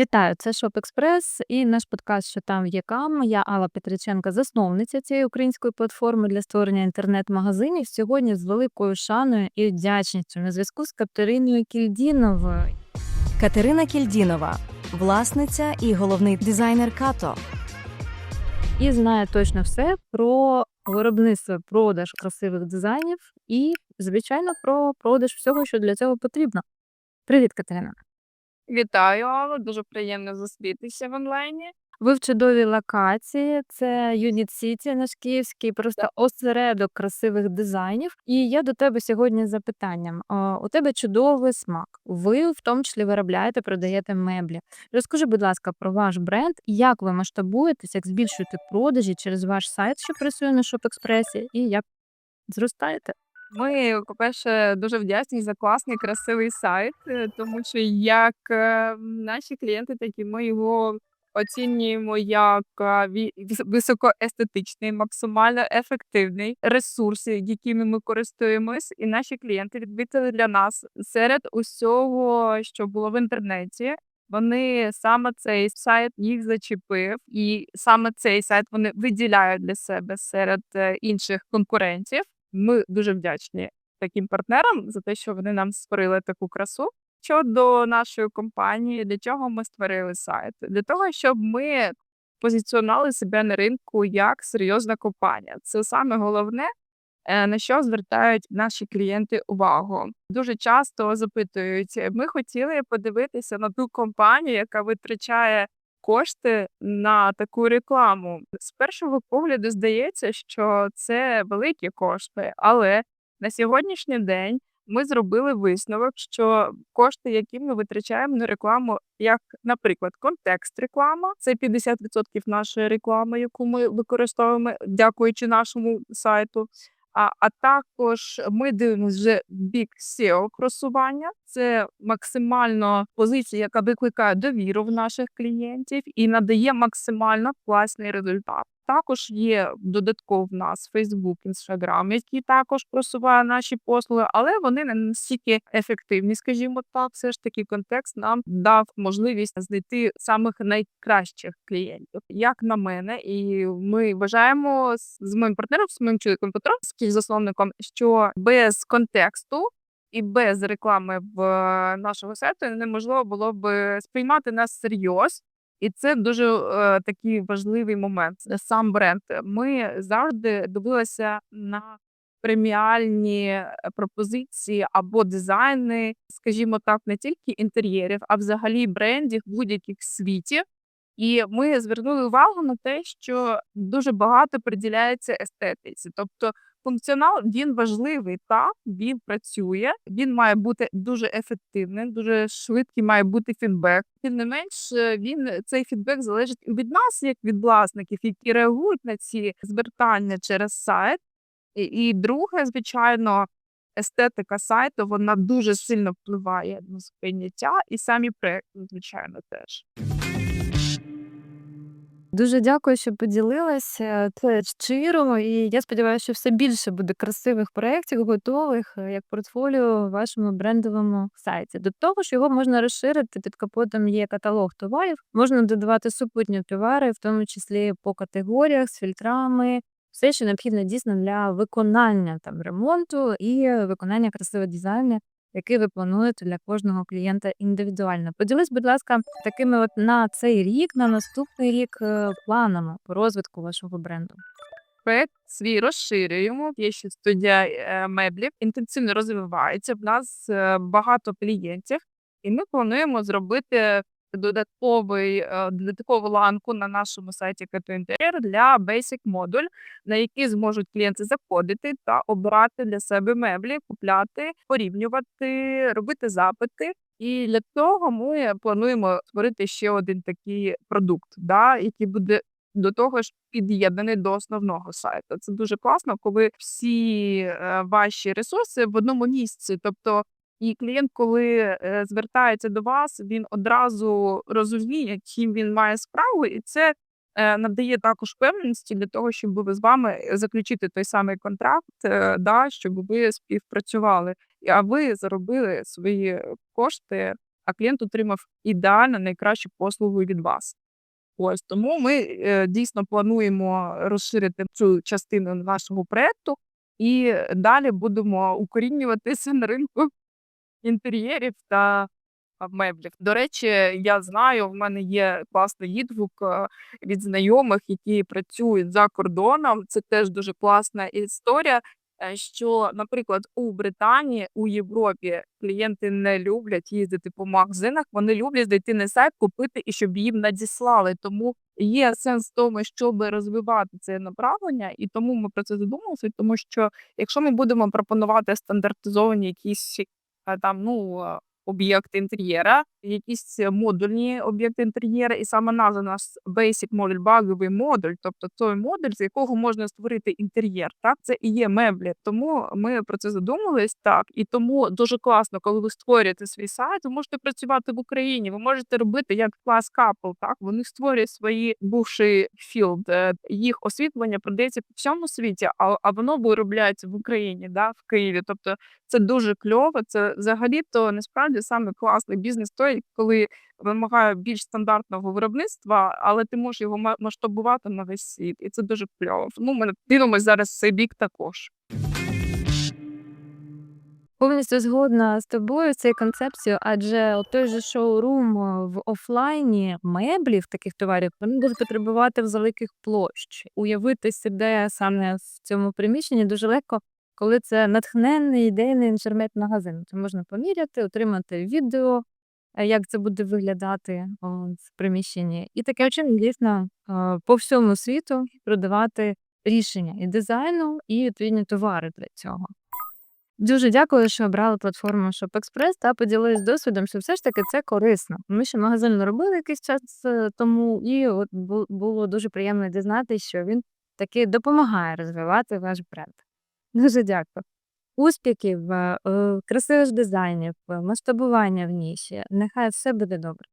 Вітаю, це Shop Express і наш подкаст «Що там є кам». Я Алла Петриченка, засновниця цієї української платформи для створення інтернет-магазинів. Сьогодні з великою шаною і вдячністю на зв'язку з Катериною Кільдіновою. Катерина Кільдінова, власниця і головний дизайнер Като. І знає точно все про виробництво, продаж красивих дизайнів і, звичайно, про продаж всього, що для цього потрібно. Привіт, Катерина. Вітаю, Алло, дуже приємно зустрітися в онлайні. Ви в чудовій локації. Це Юніт Сіті, наш київський, просто осередок красивих дизайнів. І я до тебе сьогодні з запитанням. О, У тебе чудовий смак. Ви в тому числі виробляєте, продаєте меблі. Розкажи, будь ласка, про ваш бренд, як ви масштабуєтесь, як збільшуєте продажі через ваш сайт, що працює на Шопекспресі, і як зростаєте. Ми, по-перше, дуже вдячні за класний, красивий сайт, е, тому що як е, наші клієнти, так і ми його оцінюємо як е, високоестетичний, максимально ефективний ресурс, якими ми користуємось, і наші клієнти відмітили для нас серед усього, що було в інтернеті. Вони саме цей сайт їх зачепив, і саме цей сайт вони виділяють для себе серед інших конкурентів. Ми дуже вдячні таким партнерам за те, що вони нам створили таку красу. Щодо нашої компанії, для чого ми створили сайт? Для того, щоб ми позиціонували себе на ринку як серйозна компанія. Це саме головне, е, на що звертають наші клієнти увагу. Дуже часто запитують: ми хотіли подивитися на ту компанію, яка витрачає кошти на таку рекламу. З першого погляду здається, що це великі кошти, але на сьогоднішній день ми зробили висновок, що кошти, які ми витрачаємо на рекламу, як, наприклад, контекст реклама, це 50% нашої реклами, яку ми використовуємо, дякуючи нашому сайту. А, а також ми дивимося вже бік SEO просування. Це максимально позиція, яка викликає довіру в наших клієнтів і надає максимально класний результат. Також є додатково в нас Facebook, Instagram, який також просуває наші послуги, але вони не настільки ефективні, скажімо так. Все ж таки, контекст нам дав можливість знайти самих найкращих клієнтів, як на мене, і ми вважаємо з- моїм партнером, з моїм чоловіком Петром, співзасновником, що без контексту і без реклами в е, нашого сайту неможливо було б сприймати нас всерйоз. І це дуже е, такий важливий момент. Сам бренд. Ми завжди дивилися на преміальні е, пропозиції або дизайни, скажімо так, не тільки інтер'єрів, а взагалі брендів будь-яких світі. І ми звернули увагу на те, що дуже багато приділяється естетиці. Тобто функціонал він важливий, так він працює, він має бути дуже ефективним, дуже швидкий має бути фідбек. Тим не менш, е, він цей фідбек залежить від нас, як від власників, які реагують на ці звертання через сайт. І, і друге, звичайно, естетика сайту вона дуже сильно впливає на сприйняття, і самі проекти, звичайно, теж. Дуже дякую, що поділилася. Це щиро, і я сподіваюся, що все більше буде красивих проєктів, готових е, як портфоліо в вашому брендовому сайті. До того ж, його можна розширити. Під капотом є каталог товарів, можна додавати супутні товари, в тому числі по категоріях з фільтрами. Все, що необхідно дійсно для виконання там ремонту і виконання красивого дизайну, який ви плануєте для кожного клієнта індивідуально. Поділись, будь ласка, такими от на цей рік, на наступний рік е, планами по розвитку вашого бренду. Проект свій розширюємо. Є ще студія е, меблів, інтенсивно розвивається. В нас е, багато клієнтів, і ми плануємо зробити додатковий е, додаткову ланку на нашому сайті Інтер'єр для Basic модуль, на який зможуть клієнти заходити та обирати для себе меблі, купляти, порівнювати, робити запити. І для цього ми плануємо створити ще один такий продукт, да, який буде до того ж під'єднаний до основного сайту. Це дуже класно, коли всі е, ваші ресурси в одному місці. Тобто, і клієнт, коли е, звертається до вас, він одразу розуміє, чим він має справу, і це е, надає також впевненості для того, щоб з вами заключити той самий контракт, е, да, щоб ви співпрацювали, а ви заробили свої кошти а клієнт отримав ідеально найкращу послугу від вас. Ось тому ми дійсно плануємо розширити цю частину нашого проекту і далі будемо укорінюватися на ринку інтер'єрів та меблів. До речі, я знаю, в мене є класний відгук е, від знайомих, які працюють за кордоном. Це теж дуже класна історія. е, Що, наприклад, у Британії, у Європі клієнти не люблять їздити по магазинах, вони люблять зайти на сайт, купити і щоб їм надіслали. Тому є сенс в тому, щоб розвивати це направлення, і тому ми про це задумалися. Тому що якщо ми будемо пропонувати стандартизовані якісь там ну об'єкт інтер'єра, якісь модульні об'єкти інтер'єра, і саме назва нас Basic модуль, базовий модуль, тобто той модуль, з якого можна створити інтер'єр. Так, це і є меблі. Тому ми про це задумались. Так, і тому дуже класно, коли ви створюєте свій сайт, ви можете працювати в Україні. Ви можете робити як клас Couple, Так, вони створюють свої бувший філд. е, Їх освітлення продається по всьому світі, а, а воно виробляється в Україні, да, в Києві. Тобто це дуже кльово. Це взагалі то насправді саме класний бізнес той, коли вимагає більш стандартного виробництва, але ти можеш його масштабувати на весь світ, і це дуже кльово. Ну, ми дивимося зараз цей бік також. Повністю згодна з тобою цією концепцією, адже той же шоурум е, в офлайні меблів таких товарів вони будуть потребувати в великих площ. Уявити себе саме в цьому приміщенні дуже легко, коли це натхненний ідейний інтернет-магазин. Це можна поміряти, отримати відео, як це буде виглядати в приміщенні, і таким чином дійсно е, по всьому світу продавати рішення і дизайну, і відповідні товари для цього. Дуже дякую, що обрали платформу ShopExpress та поділились досвідом, що все ж таки це корисно. Ми ще магазин не робили якийсь час е, тому, і от було дуже приємно дізнатися, що він таки допомагає розвивати ваш бренд. Дуже дякую. Успіхів, е, е, красивих дизайнів, е, масштабування в ніші. Нехай все буде добре.